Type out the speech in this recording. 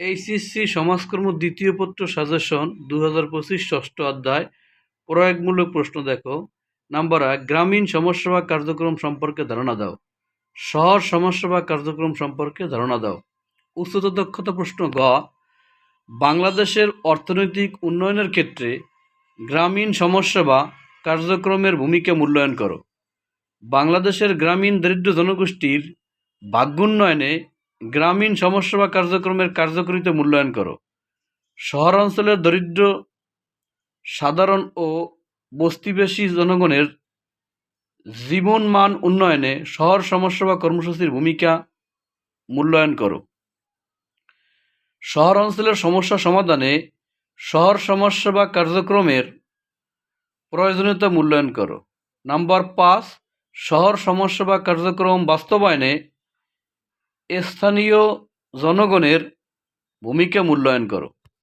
HSC সমাজকর্ম দ্বিতীয় পত্র সাজেশন দু হাজার পঁচিশ ষষ্ঠ অধ্যায়, প্রয়োগমূলক প্রশ্ন দেখো। নাম্বার এক, গ্রামীণ সমাজসেবা কার্যক্রম সম্পর্কে ধারণা দাও। শহর সমাজসেবা কার্যক্রম সম্পর্কে ধারণা দাও। উচ্চতর দক্ষতা প্রশ্ন গ, বাংলাদেশের অর্থনৈতিক উন্নয়নের ক্ষেত্রে গ্রামীণ সমাজসেবা কার্যক্রমের ভূমিকা মূল্যায়ন করো। বাংলাদেশের গ্রামীণ দরিদ্র জনগোষ্ঠীর ভাগ্যোন্নয়নে গ্রামীণ সমাজসেবা কার্যক্রমের কার্যকরিতা মূল্যায়ন করো। শহরাঞ্চলের দরিদ্র, সাধারণ ও বস্তিবেশী জনগণের জীবন মান উন্নয়নে শহর সমাজসেবা কর্মসূচির ভূমিকা মূল্যায়ন করো। শহর অঞ্চলের সমস্যা সমাধানে শহর সমাজসেবা কার্যক্রমের প্রয়োজনীয়তা মূল্যায়ন করো। নাম্বার পাঁচ, শহর সমাজসেবা কার্যক্রম বাস্তবায়নে স্থানীয় জনগণের ভূমিকা মূল্যায়ন করো।